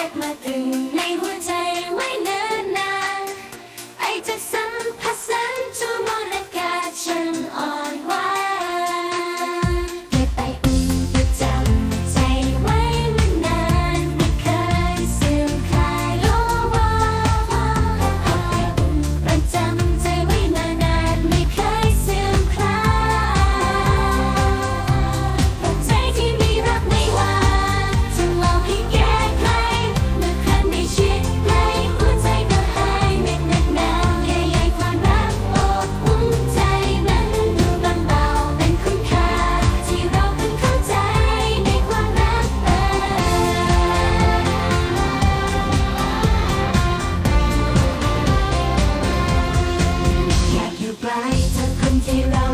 รียกมาตึงในหัวใจ Ділам